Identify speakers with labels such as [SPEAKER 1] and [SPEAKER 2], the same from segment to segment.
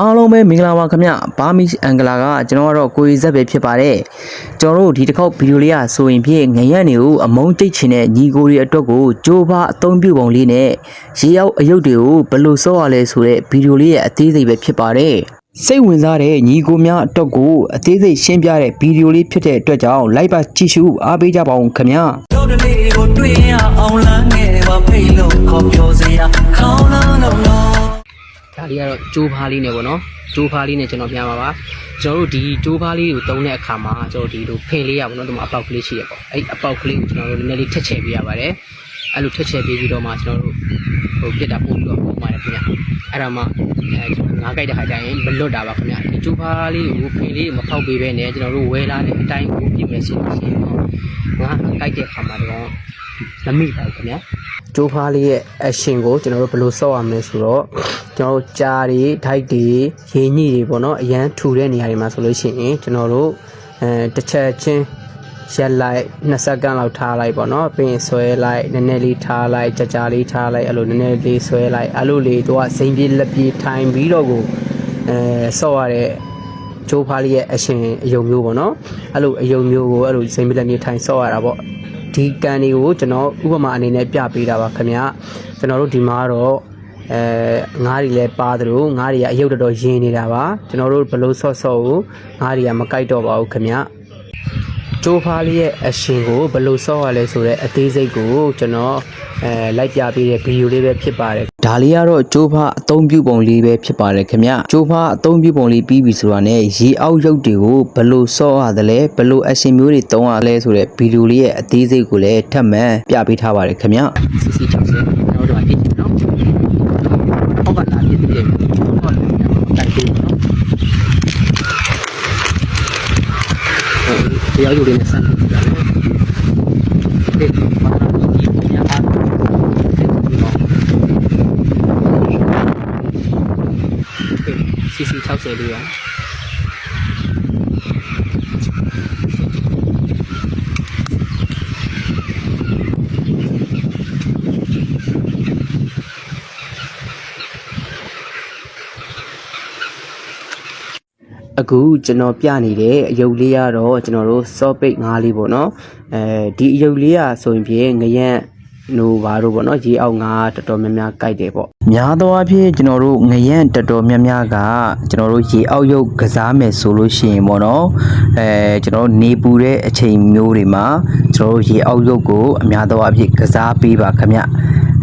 [SPEAKER 1] အားလုံးပဲမင်္ဂလာပါခင်ဗျဘာမီအန်ဂလာကကျွန်တော်ကတော့ကိုရီဇက်ပဲဖြစ်ပါတယ်ကျွန်တော်တို့ဒီတစ်ခေါက်ဗီဒီယိုလေးကဆိုရင်ဖြင့်ငရက်နေကိုအမုန်းတိတ်ချင်တဲ့ညီကိုတွေအတွက်ကိုကြိုးပါအသုံးပြုပုံလေးနဲ့ရေရောက်အယုတ်တွေကိုဘယ်လိုစောရလဲဆိုတဲ့ဗီဒီယိုလေးရဲ့အသေးစိတ်ပဲဖြစ်ပါတယ်စိတ်ဝင်စားတဲ့ညီကိုများအတွက်ကိုအသေးစိတ်ရှင်းပြတဲ့ဗီဒီယိုလေးဖြစ်တဲ့အတွက်ကြောင့် like ပါကြည့်ရှုအားပေးကြပါဦးခင်ဗျာ
[SPEAKER 2] တို့တလေးကိုတွေ့ရအောင်လမ်းငယ်ပါဖိတ်လို့ခေါ်ပြောစရာခေါင်းလုံးလုံးလုံး
[SPEAKER 3] ဒါလေးကတော့ကျိုးဖားလေးနဲ့ပေါ့နော်ကျိုးဖားလေးနဲ့ကျွန်တော်ပြပါပါကျွန်တော်တို့ဒီကျိုးဖားလေးကိုတုံးတဲ့အခါမှာကျွန်တော်ဒီလိုဖင်လေးရပါတော့ဒီမှာအပေါက်ကလေးရှိရပေါ့အဲ့အပေါက်ကလေးကိုကျွန်တော်တို့နည်းနည်းလေးထက်ချဲပေးရပါတယ်အဲ့လိုထက်ချဲပေးပြီးတော့မှကျွန်တော်တို့ဟိုပြစ်တာပို့ပြီးတော့ပုံပါတယ်ခင်ဗျအဲ့ဒါမှအဲကျွန်တော်ငါးကြိုက်တဲ့ခါကျရင်မလွတ်တာပါခင်ဗျဒီကျိုးဖားလေးကိုဖင်လေးမဖောက်ပေးပဲနဲ့ကျွန်တော်တို့ဝဲလာတဲ့အတိုင်းကိုပြင်မယ်ဆိုလို့ရှိရင်တော့ငါးကြိုက်တဲ့ခါမှာတော့မမိပါဘူးခင်ဗျ ကျိုးဖားလေးရဲ့အရှင်ကိုကျွန်တော်တို့ဘယ်လိုစော့ရမလဲဆိုတော့ကျွန်တော်တို့ကြားတွေဓာတ်တွေရေညှိတွေပေါ့နော်အရန်ထူတဲ့နေရာတွေမှာဆိုလို့ရှိရင်ကျွန်တော်တို့အဲတစ်ချက်ချင်းရက်လိုက်2စက္ကန့်လောက်ထားလိုက်ပေါ့နော်ပြီးရင်ဆွဲလိုက်နည်းနည်းလေးထားလိုက်ကြာကြာလေးထားလိုက်အဲ့လိုနည်းနည်းလေးဆွဲလိုက်အဲ့လိုလေးတော့စိမ့်ပြေးလက်ပြေးထိုင်ပြီးတော့ကိုအဲစော့ရတဲ့ကျိုးဖားလေးရဲ့အရှင်အယုံမျိုးပေါ့နော်အဲ့လိုအယုံမျိုးကိုအဲ့လိုစိမ့်ပြေးလက်ပြေးထိုင်စော့ရတာပေါ့ ဒီကန်တွေကိုကျွန်တော်ဥပမာအနေနဲ့ပြပေးတာပါခင်ဗျကျွန်တော်တို့ဒီမှာတော့အဲငါးတွေလည်းပါသလိုငါးတွေကအယုတ်တော်တော်ရင်းနေတာပါကျွန်တော်တို့ဘလို့ဆော့ဆော့ကိုငါးတွေကမကြိုက်တော့ပါဘူးခင်ဗျ ကျိုးဖားလေးရဲ့အရှင်ကိုဘလို့ဆော့ရလဲဆိုတော့အသေးစိတ်ကိုကျွန်တော်အဲလိုက်ပြပေးတဲ့ဗီဒီယိုလေးပဲဖြစ်ပါတယ်
[SPEAKER 1] ဒါလေးကတော့ကျိုးဖားအသုံးပြုပုံလေးပဲဖြစ်ပါတယ်ခင်ဗျကျိုးဖားအသုံးပြုပုံလေးပြီးပြီဆိုတာနဲ့ရေအောက်ရုပ်တွေကိုဘယ်လိုစော့ရတယ်လဲဘယ်လိုအရှင်မျိုးတွေတုံးရလဲဆိုတဲ့ဗီဒီယိုလေးရဲ့အသေးစိတ်ကိုလည်းထပ်မံပြပေးထားပါတယ်ခင်ဗျ
[SPEAKER 3] စီစီ60ကျွန်တော်တို့ကပြည့်တယ်နော်ဟောကလာပြည့်တယ်ဟောလည်းတိုက် တယ်နော်တရားယူရင်းစမ်းတယ်ဒီမှာဒီညာအားစီစီ60လေးရ
[SPEAKER 1] အခုကျွန်တော်ပြနေတဲ့အယုတ်လေးကတော့ကျွန်တော်တို့စော့ပိတ်ငါးလေးပေါ့နော်အဲဒီအယုတ်လေးကဆိုရင်ဖြင့်ငရက်နိုဘာတို့ပေါ့နော်ရေအောက်ငါးတော်တော်များများကြိုက်တယ်ပေါ့များသောအားဖြင့်ကျွန်တော်တို့ငရက်တော်တော်များများကကျွန်တော်တို့ရေအောက်ရုပ်ကစားမယ်ဆိုလို့ရှိရင်ပေါ့နော်အဲကျွန်တော်တို့နေပူတဲ့အချိန်မျိုးတွေမှာကျွန်တော်တို့ရေအောက်ရုပ်ကိုအများသောအားဖြင့်ကစားပေးပါခင်ဗျ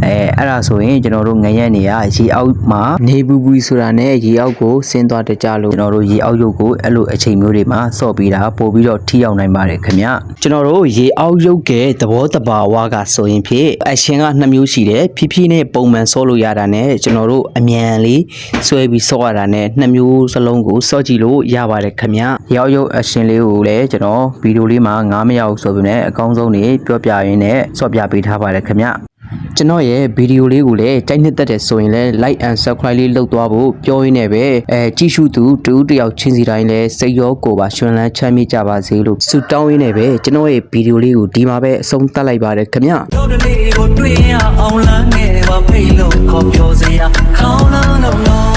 [SPEAKER 1] အဲအဲ့ဒါဆိုရင်ကျွန်တော်တို့ငရက်နေရရေအောက်မှာနေပူပူဆိုတာနဲ့ရေအောက်ကိုဆင်းသွားတကြလို့ကျွန်တော်တို့ရေအောက်ရုပ်ကိုအဲ့လိုအချိန်မျိုးတွေမှာစော့ပြီးတာပို့ပြီးတော့ထိရောက်နိုင်ပါတယ်ခင်ဗျကျွန်တော်တို့ရေအောက်ရုပ်ရဲ့သဘောတဘာဝကဆိုရင်ဖြင့်အရှင်ကနှစ်မျိုးရှိတယ်ဖြည်းဖြည်းနဲ့ပုံမှန်စော့လို့ရတာနဲ့ကျွန်တော်တို့အမြန်လေးဆွဲပြီးစော့ရတာနဲ့နှစ်မျိုးစလုံးကိုစော့ကြည့်လို့ရပါတယ်ခင်ဗျရေအောက်ရုပ်အရှင်လေးကိုလည်းကျွန်တော်ဗီဒီယိုလေးမှာငားမရဘူးဆိုပေမဲ့အကောင်းဆုံးနေပြောပြရင်းနဲ့စော့ပြပေးထားပါတယ်ခင်ဗျ ကျွန်တော်ရဲ့ဗီဒီယိုလေးကိုလည်းတိုက်နှစ်သက်တယ်ဆိုရင်လည်း like and subscribe လေးလုပ်သွားဖို့ပြောရင်းနဲ့ပဲအဲကြည့်ရှုသူတူတူတယောက်ချင်းစီတိုင်းလည်းစိတ်ရောကိုယ်ပါရှင်လန်းချမ်းမြေ့ကြပါစေလို့ဆုတောင်းရင်းနဲ့ပဲကျွန်တော်ရဲ့ဗီဒီယိုလေးကိုဒီမှာပဲအဆုံးသတ်လိုက်ပါတယ်ခင်ဗျ
[SPEAKER 2] တို့တလေးကိုတွေ့ရအောင်လမ်းငယ်ပါဖိတ်လို့ခေါ်ပြောစရာခေါင်းလုံးလုံးလုံး